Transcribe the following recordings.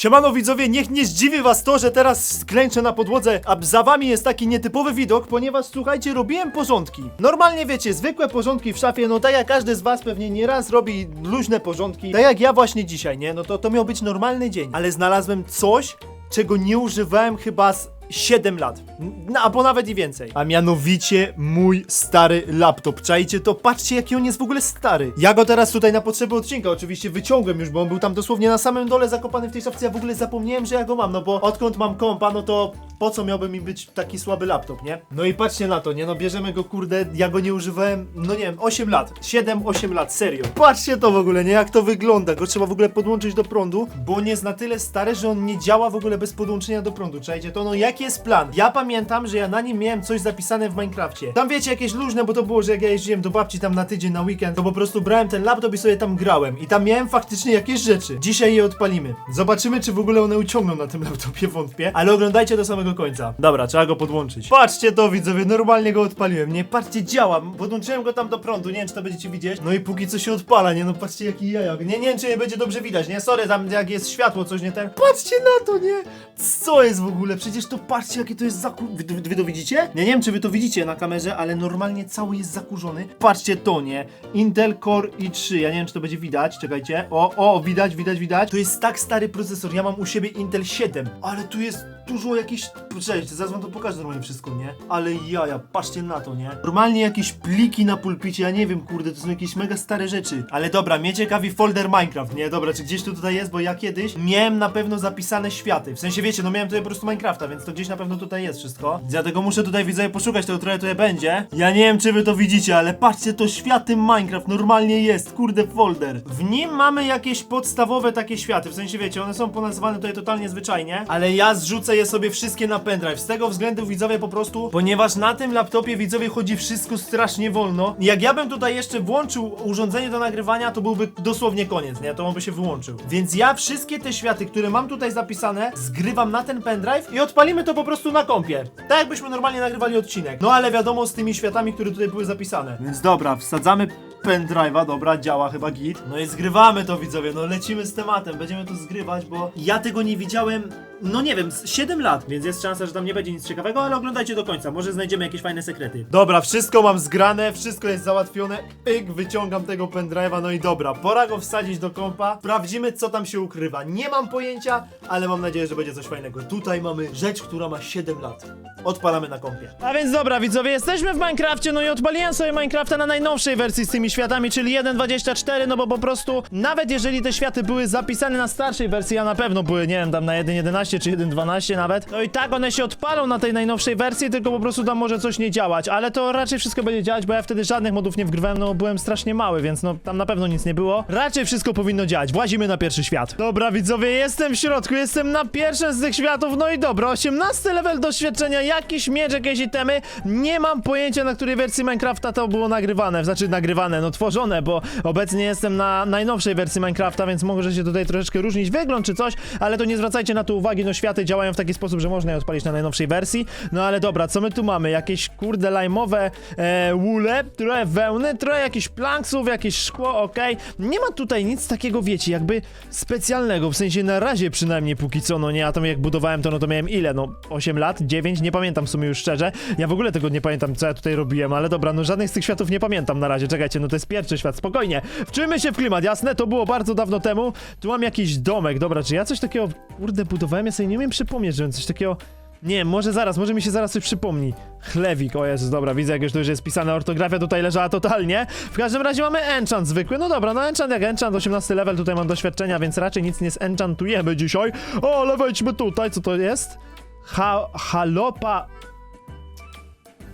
Siemano widzowie, niech nie zdziwi was to, że teraz sklęczę na podłodze, a za wami jest taki nietypowy widok, ponieważ słuchajcie, robiłem porządki. Normalnie wiecie, zwykłe porządki w szafie, no tak jak każdy z was pewnie nieraz robi luźne porządki, tak jak ja właśnie dzisiaj, nie? No to to miał być normalny dzień, ale znalazłem coś, czego nie używałem chyba z 7 lat, no, albo nawet i więcej. A mianowicie mój stary laptop. Czajcie to? Patrzcie jaki on jest w ogóle stary. Ja go teraz tutaj na potrzeby odcinka oczywiście wyciągłem już, bo on był tam dosłownie na samym dole zakopany w tej szafce. Ja w ogóle zapomniałem, że ja go mam, no bo odkąd mam kompa, no to po co miałby mi być taki słaby laptop, nie? No i patrzcie na to, nie? No bierzemy go, kurde, ja go nie używałem, no nie wiem, 8 lat. 7-8 lat, serio. Patrzcie to w ogóle, nie? Jak to wygląda. Go trzeba w ogóle podłączyć do prądu, bo on jest na tyle stary, że on nie działa w ogóle bez podłączenia do prądu. Czajcie to? No jaki jest plan? Ja pamiętam, że ja na nim miałem coś zapisane w Minecrafcie. Tam wiecie, jakieś luźne, bo to było, że jak ja jeździłem do babci tam na tydzień, na weekend, to po prostu brałem ten laptop i sobie tam grałem. I tam miałem faktycznie jakieś rzeczy. Dzisiaj je odpalimy. Zobaczymy, czy w ogóle one uciągną na tym laptopie, wątpię. Ale oglądajcie do samego końca. Dobra, trzeba go podłączyć. Patrzcie to, widzowie, normalnie go odpaliłem. Nie, patrzcie, działa. Podłączyłem go tam do prądu, nie wiem, czy to będziecie widzieć. No i póki co się odpala, nie? No patrzcie, jaki jajak. Nie, nie czy nie będzie dobrze widać, nie? Sorry, tam jak jest światło, coś nie ten. Patrzcie na to, nie? Co jest w ogóle? Przecież to patrzcie, jakie to jest zaku... Wy, wy, wy to widzicie? Nie, nie wiem, czy wy to widzicie na kamerze, ale normalnie cały jest zakurzony. Patrzcie to, nie? Intel Core i3. Ja nie wiem, czy to będzie widać. Czekajcie. O, o, widać, widać, widać. To jest tak stary procesor. Ja mam u siebie Intel 7, ale tu jest dużo jakieś... Cześć, zaraz wam to pokażę normalnie wszystko, nie? Ale jaja, patrzcie na to, nie? Normalnie jakieś pliki na pulpicie, ja nie wiem, kurde, to są jakieś mega stare rzeczy. Ale dobra, mnie ciekawi folder Minecraft, nie? Dobra, czy gdzieś tu tutaj jest, bo ja kiedyś miałem na pewno zapisane światy. W sensie, wiecie, no miałem tutaj po prostu Minecrafta, więc to gdzieś na pewno tutaj jest wszystko. Dlatego muszę tutaj, widzę, poszukać, tego trochę tutaj będzie. Ja nie wiem, czy wy to widzicie, ale patrzcie, to światy Minecraft normalnie jest, kurde, folder. W nim mamy jakieś podstawowe takie światy, w sensie, wiecie, one są ponazywane tutaj totalnie zwyczajnie, ale ja zrzucę je sobie wszystkie na pendrive. Z tego względu, widzowie, po prostu, ponieważ na tym laptopie, widzowie, chodzi wszystko strasznie wolno. Jak ja bym tutaj jeszcze włączył urządzenie do nagrywania, to byłby dosłownie koniec, nie? To on by się wyłączył. Więc ja wszystkie te światy, które mam tutaj zapisane, zgrywam na ten pendrive i odpalimy to po prostu na kompie. Tak jakbyśmy normalnie nagrywali odcinek. No ale wiadomo, z tymi światami, które tutaj były zapisane. Więc dobra, wsadzamy pendrive'a, dobra, działa chyba git. No i zgrywamy to widzowie, no lecimy z tematem, będziemy to zgrywać, bo ja tego nie widziałem, no nie wiem, z 7 lat, więc jest szansa, że tam nie będzie nic ciekawego, ale oglądajcie do końca, może znajdziemy jakieś fajne sekrety. Dobra, wszystko mam zgrane, wszystko jest załatwione, pyk, wyciągam tego pendrive'a, no i dobra, pora go wsadzić do kompa, sprawdzimy co tam się ukrywa. Nie mam pojęcia, ale mam nadzieję, że będzie coś fajnego. Tutaj mamy rzecz, która ma 7 lat. Odpalamy na kompie. A więc dobra, widzowie, jesteśmy w Minecrafcie, no i odpaliłem sobie Minecrafta na najnowszej wersji z tymi światami, czyli 1.24, no bo po prostu nawet jeżeli te światy były zapisane na starszej wersji, a na pewno były, nie wiem, tam na 1.11 czy 1.12 nawet, no i tak one się odpalą na tej najnowszej wersji, tylko po prostu tam może coś nie działać, ale to raczej wszystko będzie działać, bo ja wtedy żadnych modów nie wgrywałem, no byłem strasznie mały, więc no tam na pewno nic nie było. Raczej wszystko powinno działać, włazimy na pierwszy świat. Dobra, widzowie, jestem w środku, jestem na pierwszym z tych światów, no i dobra, 18 level doświadczenia, jakiś miecz, jakieś itemy, nie mam pojęcia na której wersji Minecrafta to było nagrywane, znaczy nagrywane, no tworzone, bo obecnie jestem na najnowszej wersji Minecrafta, więc może się tutaj troszeczkę różnić wygląd czy coś, ale to nie zwracajcie na to uwagi, no światy działają w taki sposób, że można je odpalić na najnowszej wersji. No ale dobra, co my tu mamy? Jakieś kurde lajmowe e, łule, trochę wełny, trochę jakichś planksów, jakieś szkło, okej. Nie ma tutaj nic takiego, wiecie, jakby specjalnego, w sensie na razie przynajmniej póki co, no nie, a to jak budowałem to, no to miałem ile, no 8 lat, 9, nie pamiętam w sumie już szczerze. Ja w ogóle tego nie pamiętam, co ja tutaj robiłem, ale dobra, no żadnych z tych światów nie pamiętam na razie, czekajcie, no to jest pierwszy świat, spokojnie. Wczujmy się w klimat, jasne? To było bardzo dawno temu. Tu mam jakiś domek, dobra, czy ja coś takiego, kurde, budowałem? Ja sobie nie umiem przypomnieć, żebym coś takiego... Nie, może zaraz, może mi się zaraz coś przypomni. Chlewik, o Jezus, dobra, widzę jak już już jest pisana ortografia, tutaj leżała totalnie. W każdym razie mamy enchant zwykły, no dobra, no enchant jak enchant, 18 level, tutaj mam doświadczenia, więc raczej nic nie zenchantujemy dzisiaj. O, ale wejdźmy tutaj, co to jest? Ha, halopa...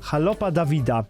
Halopa Dawida.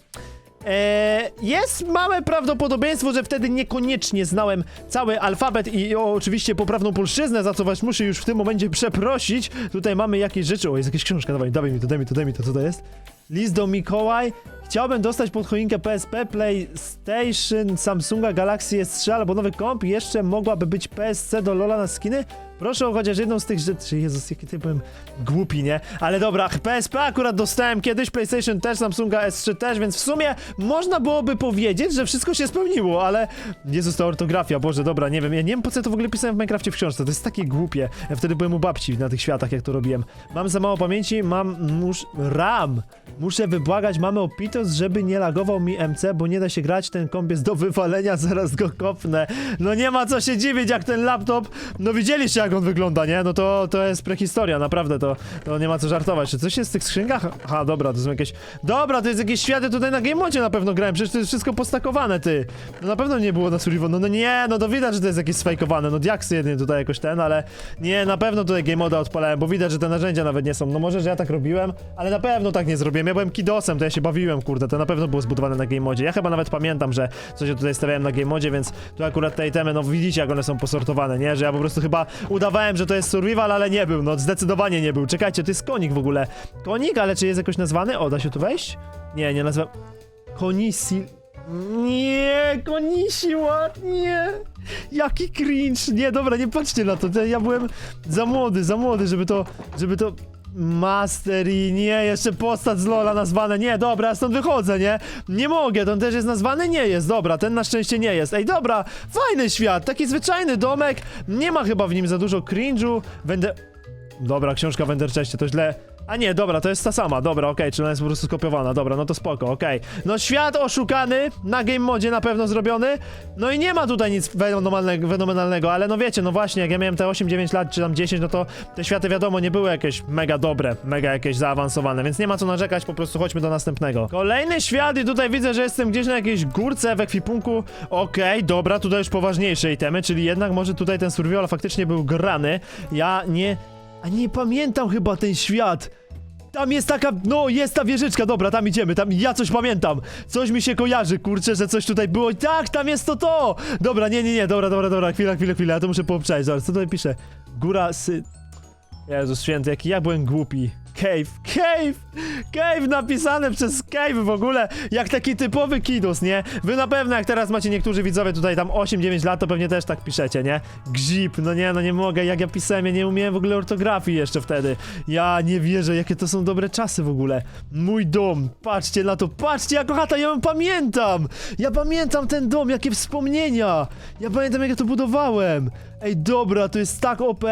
Eee, jest małe prawdopodobieństwo, że wtedy niekoniecznie znałem cały alfabet i o, oczywiście poprawną polszczyznę, za co was muszę już w tym momencie przeprosić. Tutaj mamy jakieś rzeczy. O, jest jakaś książka, dawaj, dawaj mi to, daj mi to, daj mi to, co to jest? List do Mikołaj. Chciałbym dostać pod choinkę PSP, PlayStation, Samsunga Galaxy S3 albo nowy komp. Jeszcze mogłaby być PSC do Lola na skiny. Proszę o chociaż jedną z tych rzeczy. Jezus, jaki ty byłem głupi, nie? Ale dobra, PSP akurat dostałem kiedyś, PlayStation też, Samsunga S3 też, więc w sumie można byłoby powiedzieć, że wszystko się spełniło, ale Jezus, ta ortografia, Boże, dobra, nie wiem, ja nie wiem po co to w ogóle pisałem w Minecrafcie w książce, to jest takie głupie. Ja wtedy byłem u babci na tych światach, jak to robiłem. Mam za mało pamięci, mam mus... RAM! Muszę wybłagać mamę o Pitos, żeby nie lagował mi MC, bo nie da się grać, ten komp jest do wywalenia, zaraz go kopnę. No nie ma co się dziwić, jak ten laptop, no widzieliście jak on wygląda, nie? No to, to jest prehistoria, naprawdę, to, to nie ma co żartować. Czy coś jest w tych skrzynkach? Aha, dobra, to są jakieś... Dobra, to jest jakieś światy tutaj na Game Modzie na pewno grałem, przecież to jest wszystko postakowane, ty. No na pewno nie było na Survival, no, no nie, no to widać, że to jest jakieś sfejkowane, no diaksy jedynie tutaj jakoś ten, ale nie, na pewno tutaj Game Moda odpalałem, bo widać, że te narzędzia nawet nie są. No może, że ja tak robiłem, ale na pewno tak nie zrobiłem. Ja byłem kidosem, to ja się bawiłem, kurde, to na pewno było zbudowane na Game Modzie. Ja chyba nawet pamiętam, że coś ja tutaj stawiałem na Game Modzie, więc tu akurat te itemy, no widzicie jak one są posortowane, nie? Że ja po prostu chyba udawałem, że to jest survival, ale nie był, no zdecydowanie nie był. Czekajcie, to jest konik w ogóle. Konik, ale czy jest jakoś nazwany? O, da się tu wejść? Nie, nie nazywam... Konisi... Nie, konisi ładnie. Jaki cringe. Nie, dobra, nie patrzcie na to. Ja byłem za młody, za młody, żeby to, żeby to... Mastery, nie, jeszcze postać z Lola nazwane, nie, dobra, ja stąd wychodzę, nie? Nie mogę, ten też jest nazwany? Nie jest, dobra, ten na szczęście nie jest. Ej, dobra, fajny świat, taki zwyczajny domek, nie ma chyba w nim za dużo cringe'u, będę... Dobra, książka w Enderchestie, to źle... A nie, dobra, to jest ta sama, dobra, okej, czyli ona jest po prostu skopiowana, dobra, no to spoko, okej. No świat oszukany, na game modzie na pewno zrobiony, no i nie ma tutaj nic fenomenalnego, fenomenalnego, ale no wiecie, no właśnie, jak ja miałem te 8-9 lat, czy tam 10, no to te światy wiadomo nie były jakieś mega dobre, mega jakieś zaawansowane, więc nie ma co narzekać, po prostu chodźmy do następnego. Kolejny świat i tutaj widzę, że jestem gdzieś na jakiejś górce w ekwipunku, okej, dobra, tutaj już poważniejsze itemy, czyli jednak może tutaj ten survival faktycznie był grany, ja nie... A nie pamiętam chyba ten świat. Tam jest taka, no jest ta wieżyczka, dobra, tam idziemy, tam ja coś pamiętam. Coś mi się kojarzy, kurczę, że coś tutaj było. Tak, tam jest to to! Dobra, nie, nie, nie, dobra, dobra, dobra, chwila, chwila, chwila, ja to muszę poobczaić, zaraz, co tutaj pisze? Góra sy... Jezus święty, jaki ja byłem głupi. Cave, cave, cave napisane przez cave w ogóle, jak taki typowy kidus, nie? Wy na pewno, jak teraz macie niektórzy widzowie tutaj tam 8-9 lat, to pewnie też tak piszecie, nie? Gzip, no nie, no nie mogę, jak ja pisałem, ja nie umiałem w ogóle ortografii jeszcze wtedy. Ja nie wierzę, jakie to są dobre czasy w ogóle. Mój dom, patrzcie na to, patrzcie, jako chata, ja ją pamiętam! Ja pamiętam ten dom, jakie wspomnienia! Ja pamiętam, jak ja to budowałem! Ej, dobra, to jest tak OP.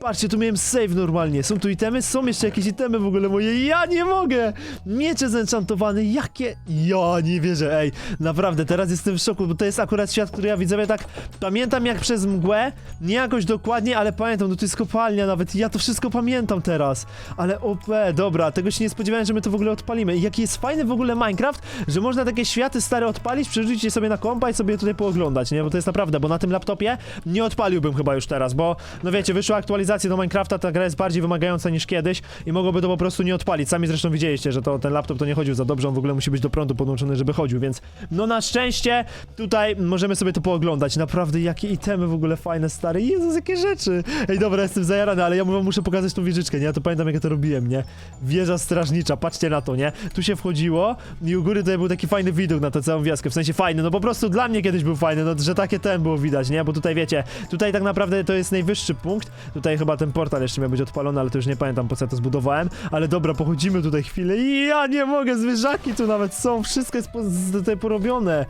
Patrzcie, tu miałem save normalnie. Są tu itemy? Są jeszcze jakieś itemy w ogóle moje. Ja nie mogę! Miecze zenchantowane, jakie... Ja nie wierzę, ej. Naprawdę, teraz jestem w szoku, bo to jest akurat świat, który ja widzowie tak pamiętam jak przez mgłę. Nie jakoś dokładnie, ale pamiętam, no to jest kopalnia nawet. Ja to wszystko pamiętam teraz. Ale OP, dobra, tego się nie spodziewałem, że my to w ogóle odpalimy. Jaki jest fajny w ogóle Minecraft, że można takie światy stare odpalić, przerzucić je sobie na kompa i sobie tutaj pooglądać, nie? Bo to jest naprawdę, bo na tym laptopie nie odpaliłbym chyba już teraz, bo no wiecie, wyszły aktualizacje do Minecrafta, ta gra jest bardziej wymagająca niż kiedyś i mogłoby to po prostu nie odpalić. Sami zresztą widzieliście, że to ten laptop to nie chodził za dobrze, on w ogóle musi być do prądu podłączony, żeby chodził, więc no na szczęście tutaj możemy sobie to pooglądać. Naprawdę jakie itemy w ogóle fajne, stare. Jezus, jakie rzeczy. Ej, dobra, jestem zajarany, ale ja wam muszę pokazać tą wieżyczkę, nie? Ja to pamiętam, jak ja to robiłem, nie? Wieża strażnicza, patrzcie na to, nie? Tu się wchodziło i u góry tutaj był taki fajny widok na tę całą wioskę, w sensie fajny, no po prostu dla mnie kiedyś był fajny, no że takie ten było widać, nie? Bo tutaj wiecie, tutaj tak naprawdę to jest najwyższy punkt, tutaj chyba ten portal jeszcze miał być odpalony, ale to już nie pamiętam po co ja to zbudowałem, ale dobra, pochodzimy tutaj chwilę. I ja nie mogę, zwierzaki tu nawet są, wszystko jest tutaj porobione.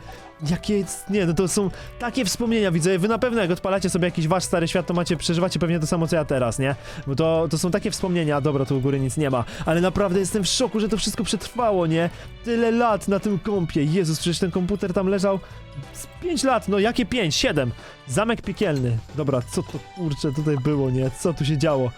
Jakie, nie, no to są takie wspomnienia, widzę. Wy na pewno jak odpalacie sobie jakiś wasz stary świat, to macie, przeżywacie pewnie to samo co ja teraz, nie? Bo to, to są takie wspomnienia, dobra, tu u góry nic nie ma, ale naprawdę jestem w szoku, że to wszystko przetrwało, nie? Tyle lat na tym kompie, Jezus, przecież ten komputer tam leżał z 5 lat, no jakie 5, 7? Zamek piekielny. Dobra, co to kurczę tutaj było, nie? Co tu się działo?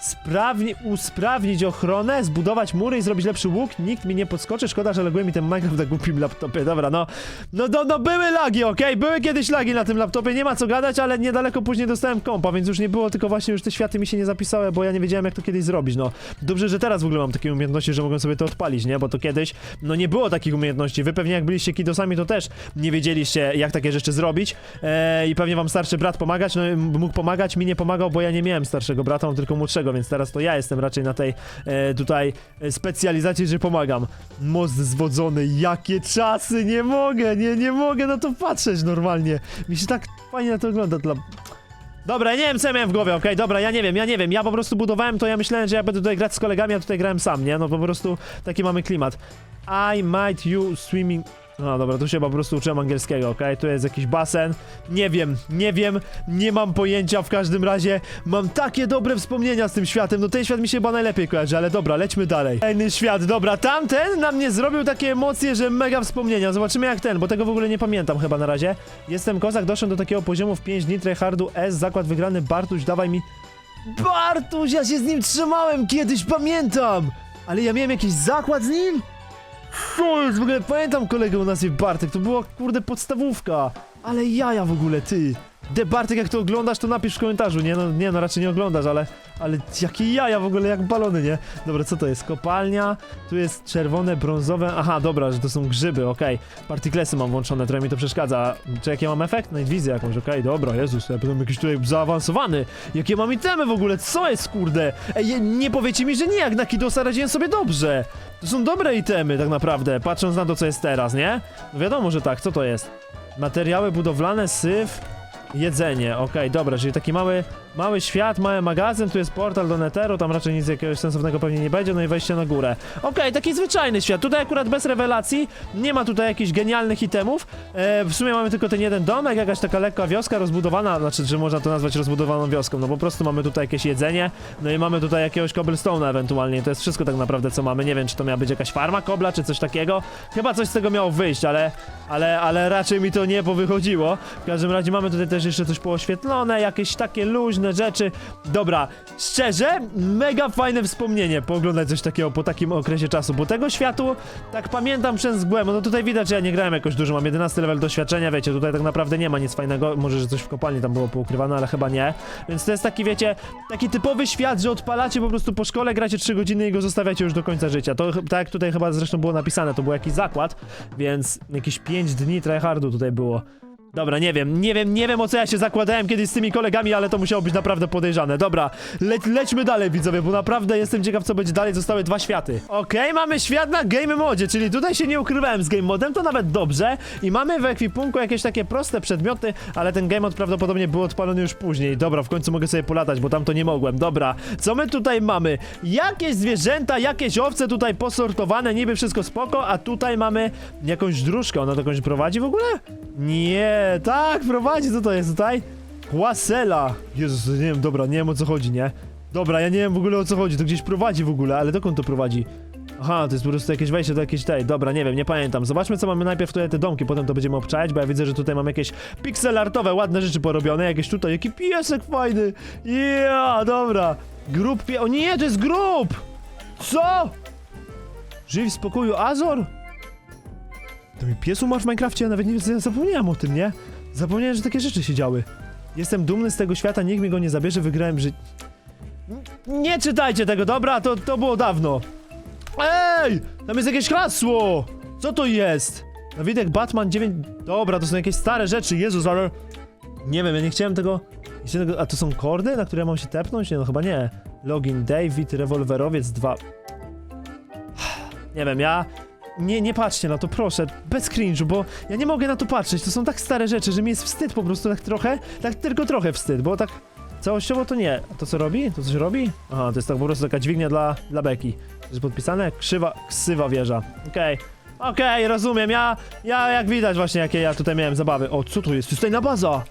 Sprawni, usprawnić ochronę, zbudować mury i zrobić lepszy łuk. Nikt mi nie podskoczy. Szkoda, że laguje mi ten Minecraft na głupim laptopie. Dobra, no. No, no, no były lagi, okej? Były kiedyś lagi na tym laptopie, nie ma co gadać, ale niedaleko później dostałem kompa, więc już nie było, tylko właśnie już te światy mi się nie zapisały, bo ja nie wiedziałem, jak to kiedyś zrobić, no. Dobrze, że teraz w ogóle mam takie umiejętności, że mogłem sobie to odpalić, nie? Bo to kiedyś, no nie było takich umiejętności. Wy pewnie jak byliście kidosami, to też nie wiedzieliście, jak takie rzeczy zrobić. Eee, I pewnie wam starszy brat pomagać, no mógł pomagać, mi nie pomagał, bo ja nie miałem starszego brata, mam tylko młodszego, więc teraz to ja jestem raczej na tej e, tutaj specjalizacji, że pomagam. Most zwodzony, jakie czasy, nie mogę, nie, nie mogę na to patrzeć normalnie. Mi się tak fajnie na to ogląda, dla... Dobra, ja nie wiem co ja miałem w głowie, okej, dobra, ja nie wiem, ja nie wiem, ja po prostu budowałem to, ja myślałem, że ja będę tutaj grać z kolegami, a tutaj grałem sam, nie? No po prostu taki mamy klimat. I might you swimming... No dobra, tu się po prostu uczyłem angielskiego, okej? Tu jest jakiś basen. Nie wiem, nie wiem, nie mam pojęcia, w każdym razie mam takie dobre wspomnienia z tym światem, no ten świat mi się chyba najlepiej kojarzy, ale dobra, lećmy dalej. Kolejny świat, dobra, tamten na mnie zrobił takie emocje, że mega wspomnienia, zobaczymy jak ten, bo tego w ogóle nie pamiętam chyba na razie. Jestem kozak, doszedłem do takiego poziomu w 5 dni, tryhardu S, zakład wygrany, Bartuś, dawaj mi... Bartuś, ja się z nim trzymałem kiedyś, pamiętam! Ale ja miałem jakiś zakład z nim? Jest? W ogóle pamiętam kolegę nas jest Bartek, to była kurde podstawówka. Ale jaja w ogóle, ty. De Bartek, jak to oglądasz, to napisz w komentarzu, nie no, nie no, raczej nie oglądasz, ale, ale jakie jaja w ogóle, jak balony, nie? Dobra, co to jest? Kopalnia, tu jest czerwone, brązowe, aha, dobra, że to są grzyby, okej. Partiklesy mam włączone, trochę mi to przeszkadza. Czy jaki ja mam efekt? Night wizję jakąś, okej, dobra, Jezus, ja będę jakiś tutaj zaawansowany. Jakie mam itemy w ogóle, co jest, kurde? Ej, nie powiecie mi, że nie, jak na Kidosa radziłem sobie dobrze. To są dobre itemy, tak naprawdę, patrząc na to, co jest teraz, nie? No wiadomo, że tak, co to jest? Materiały budowlane, syf, jedzenie, okej, dobra, czyli taki mały, mały świat, mały magazyn, tu jest portal do Netheru, tam raczej nic jakiegoś sensownego pewnie nie będzie, no i wejście na górę. Okej, taki zwyczajny świat, tutaj akurat bez rewelacji, nie ma tutaj jakichś genialnych itemów, e, w sumie mamy tylko ten jeden domek, jakaś taka lekka wioska rozbudowana, znaczy, że można to nazwać rozbudowaną wioską, no po prostu mamy tutaj jakieś jedzenie, no i mamy tutaj jakiegoś cobblestone'a ewentualnie, to jest wszystko tak naprawdę, co mamy, nie wiem, czy to miała być jakaś farma kobla, czy coś takiego, chyba coś z tego miało wyjść, ale, ale, ale raczej mi to nie powychodziło, w każdym razie mamy tutaj też jeszcze coś pooświetlone, jakieś takie luźne rzeczy. Dobra, szczerze, mega fajne wspomnienie pooglądać coś takiego po takim okresie czasu, bo tego światu, tak pamiętam przez mgłę, no tutaj widać, że ja nie grałem jakoś dużo, mam 11 level doświadczenia, wiecie, tutaj tak naprawdę nie ma nic fajnego, może, że coś w kopalni tam było poukrywane, ale chyba nie, więc to jest taki, wiecie, taki typowy świat, że odpalacie po prostu po szkole, gracie 3 godziny i go zostawiacie już do końca życia. To tak jak tutaj chyba zresztą było napisane, to był jakiś zakład, więc jakieś 5 dni tryhardu tutaj było. Dobra, nie wiem, nie wiem, nie wiem o co ja się zakładałem kiedyś z tymi kolegami, ale to musiało być naprawdę podejrzane. Dobra, le lećmy dalej widzowie, bo naprawdę jestem ciekaw co będzie dalej, zostały dwa światy. Okej, mamy świat na game modzie, czyli tutaj się nie ukrywałem z game modem, to nawet dobrze. I mamy w ekwipunku jakieś takie proste przedmioty, ale ten game mod prawdopodobnie był odpalony już później. Dobra, w końcu mogę sobie polatać, bo tam to nie mogłem. Dobra, co my tutaj mamy? Jakieś zwierzęta, jakieś owce tutaj posortowane, niby wszystko spoko, a tutaj mamy jakąś dróżkę, ona dokądś prowadzi w ogóle? Nie, tak, prowadzi, co to jest tutaj? Łasela! Jezus, nie wiem, dobra, nie wiem o co chodzi, nie? Dobra, ja nie wiem w ogóle o co chodzi, to gdzieś prowadzi w ogóle, ale dokąd to prowadzi? Aha, to jest po prostu jakieś wejście do jakiejś tej, dobra, nie wiem, nie pamiętam. Zobaczmy co mamy najpierw tutaj te domki, potem to będziemy obczajać, bo ja widzę, że tutaj mam jakieś pixelartowe, ładne rzeczy porobione, jakieś tutaj, jaki piesek fajny! Yeah, dobra! Grób pie... O nie, to jest grób! Co? Żyj w spokoju, Azor? To mi pies umarł w Minecrafcie, ja nawet nie zapomniałem o tym, nie? Zapomniałem, że takie rzeczy się działy. Jestem dumny z tego świata, nikt mi go nie zabierze, wygrałem ży... N- Nie czytajcie tego, dobra? To, to było dawno. Ej! Tam jest jakieś hasło! Co to jest? Dawidek Batman 9... Dobra, to są jakieś stare rzeczy, Jezus, ale... Nie wiem, ja nie chciałem tego... A to są kordy, na które mam się tepnąć? Nie, no chyba nie. Login David, rewolwerowiec 2... Nie wiem, ja... Nie, nie patrzcie na to, proszę, bez cringe'u, bo ja nie mogę na to patrzeć, to są tak stare rzeczy, że mi jest wstyd po prostu, tak trochę, tak tylko trochę wstyd, bo tak całościowo to nie. A to co robi? To coś robi? Aha, to jest tak po prostu taka dźwignia dla, dla Beki. To jest podpisane? Krzywa, ksywa wieża. Okej. Okej, rozumiem, ja, ja jak widać właśnie jakie ja tutaj miałem zabawy. O, co tu jest? To jest tajna baza!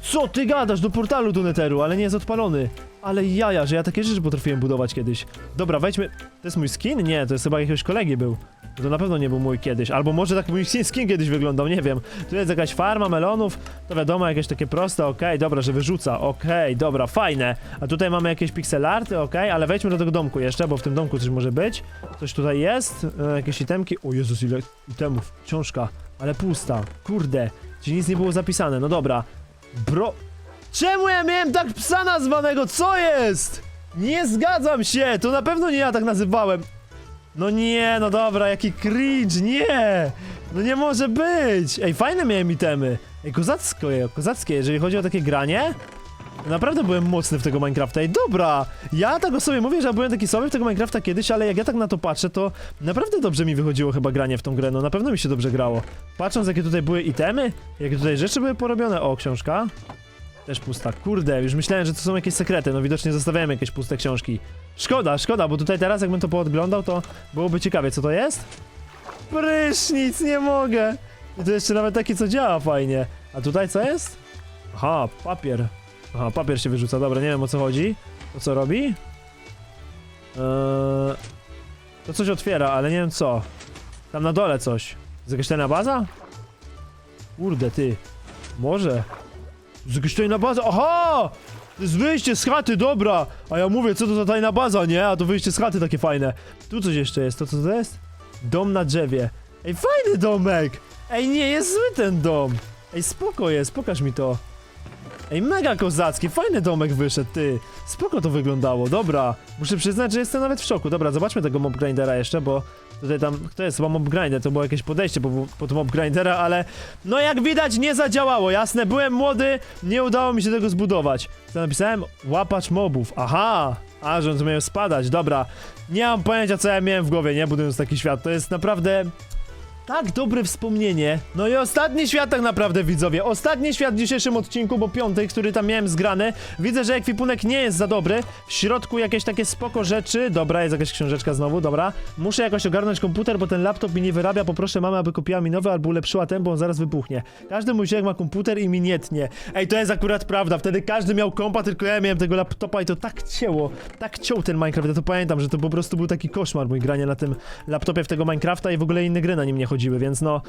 Co ty gadasz do portalu do Netheru, ale nie jest odpalony. Ale jaja, że ja takie rzeczy potrafiłem budować kiedyś. Dobra, wejdźmy. To jest mój skin? Nie, to jest chyba jakiegoś kolegi był. To na pewno nie był mój kiedyś. Albo może tak mój skin kiedyś wyglądał, nie wiem. Tu jest jakaś farma melonów. To wiadomo, jakieś takie proste, okej, dobra, że wyrzuca. Okej, dobra, fajne. A tutaj mamy jakieś pixelarty, okej, ale wejdźmy do tego domku jeszcze, bo w tym domku coś może być. Coś tutaj jest. E, jakieś itemki. O Jezus, ile itemów. Książka. Ale pusta. Kurde. Gdzie nic nie było zapisane. No dobra. Bro... Czemu ja miałem tak psa nazwanego? Co jest? Nie zgadzam się! To na pewno nie ja tak nazywałem. No nie, no dobra, jaki cringe, nie! No nie może być! Ej, fajne miałem itemy. Ej, kozackie, kozackie, jeżeli chodzi o takie granie. Naprawdę byłem mocny w tego Minecrafta. Ej, dobra! Ja tak o sobie mówię, że ja byłem taki słaby w tego Minecrafta kiedyś, ale jak ja tak na to patrzę, to naprawdę dobrze mi wychodziło chyba granie w tą grę. No na pewno mi się dobrze grało. Patrząc, jakie tutaj były itemy, jakie tutaj rzeczy były porobione. O, książka. Też pusta. Kurde, już myślałem, że to są jakieś sekrety. No widocznie zostawiałem jakieś puste książki. Szkoda, szkoda, bo tutaj teraz jakbym to poodglądał, to byłoby ciekawie. Co to jest? Prysznic, nie mogę! I to jeszcze nawet taki, co działa fajnie. A tutaj co jest? Aha, papier. Aha, papier się wyrzuca, dobra, nie wiem o co chodzi. Co robi? Eee, to coś otwiera, ale nie wiem co. Tam na dole coś. Jest jakaś baza? Kurde, ty. Może. Jest jakaś tajna baza. Aha! To jest wyjście z chaty, dobra! A ja mówię, co to za tajna baza, nie? A to wyjście z chaty takie fajne. Tu coś jeszcze jest, to co to jest? Dom na drzewie. Ej, fajny domek! Ej, nie jest zły ten dom! Ej, spoko jest, pokaż mi to. Ej, mega kozacki, fajny domek wyszedł, ty. Spoko to wyglądało, dobra. Muszę przyznać, że jestem nawet w szoku. Dobra, zobaczmy tego mob grindera jeszcze, bo tutaj tam, kto jest chyba mob grinder, to było jakieś podejście pod, pod mob grindera, ale no jak widać nie zadziałało, jasne, byłem młody, nie udało mi się tego zbudować. Co napisałem? Łapacz mobów, aha. A, że on miał spadać, dobra. Nie mam pojęcia, co ja miałem w głowie, nie, budując taki świat. To jest naprawdę tak dobre wspomnienie. No i ostatni świat tak naprawdę, widzowie. Ostatni świat w dzisiejszym odcinku, bo piąty, który tam miałem zgrany. Widzę, że ekwipunek nie jest za dobry. W środku jakieś takie spoko rzeczy. Dobra, jest jakaś książeczka znowu, dobra. Muszę jakoś ogarnąć komputer, bo ten laptop mi nie wyrabia. Poproszę mamę, aby kupiła mi nowy albo ulepszyła ten, bo on zaraz wybuchnie. Każdy mój ziom ma komputer i mi nie tnie. Ej, to jest akurat prawda. Wtedy każdy miał kompa, tylko ja miałem tego laptopa i to tak cięło. Tak ciął ten Minecraft. Ja to pamiętam, że to po prostu był taki koszmar mój granie na tym laptopie w tego Minecrafta i w ogóle inne gry na nim nie chodziły, więc no...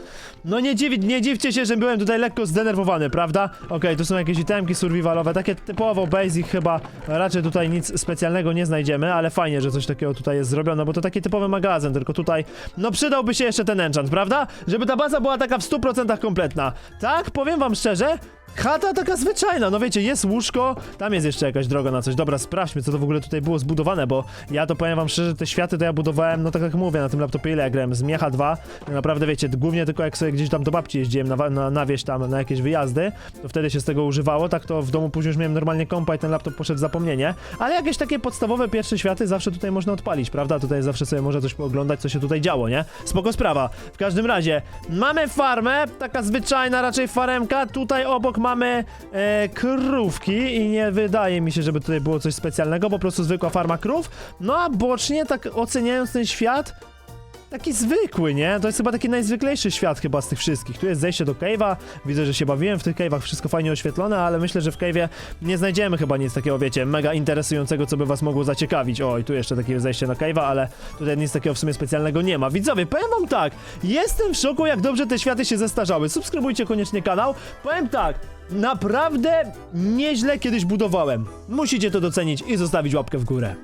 No nie, dziwi, nie dziwcie się, że byłem tutaj lekko zdenerwowany, prawda? Okej, tu są jakieś itemki survivalowe, takie typowo basic chyba, raczej tutaj nic specjalnego nie znajdziemy, ale fajnie, że coś takiego tutaj jest zrobione, bo to taki typowy magazyn, tylko tutaj, no przydałby się jeszcze ten enchant, prawda? Żeby ta baza była taka w 100% kompletna. Tak, powiem wam szczerze, Chata taka zwyczajna, no wiecie, jest łóżko, tam jest jeszcze jakaś droga na coś. Dobra, sprawdźmy, co to w ogóle tutaj było zbudowane, bo ja to powiem wam szczerze, te światy to ja budowałem, no tak jak mówię, na tym laptopie ile ja grałem, z Miecha 2, no naprawdę wiecie, głównie tylko jak sobie gdzieś tam do babci jeździłem na, na, na wieś tam, na jakieś wyjazdy, to wtedy się z tego używało, tak to w domu później już miałem normalnie kompa i ten laptop poszedł w zapomnienie, ale jakieś takie podstawowe pierwsze światy zawsze tutaj można odpalić, prawda? Tutaj zawsze sobie można coś pooglądać, co się tutaj działo, nie? Spoko sprawa. W każdym razie, mamy farmę, taka zwyczajna raczej faremka, tutaj obok mamy e, krówki i nie wydaje mi się, żeby tutaj było coś specjalnego, po prostu zwykła farma krów, no a bocznie, tak oceniając ten świat, Taki zwykły, nie? To jest chyba taki najzwyklejszy świat chyba z tych wszystkich. Tu jest zejście do cave'a, widzę, że się bawiłem w tych cave'ach, wszystko fajnie oświetlone, ale myślę, że w cave'ie nie znajdziemy chyba nic takiego, wiecie, mega interesującego, co by was mogło zaciekawić. Oj, tu jeszcze takie zejście na cave'a, ale tutaj nic takiego w sumie specjalnego nie ma. Widzowie, powiem wam tak, jestem w szoku, jak dobrze te światy się zestarzały. Subskrybujcie koniecznie kanał. Powiem tak, naprawdę nieźle kiedyś budowałem. Musicie to docenić i zostawić łapkę w górę.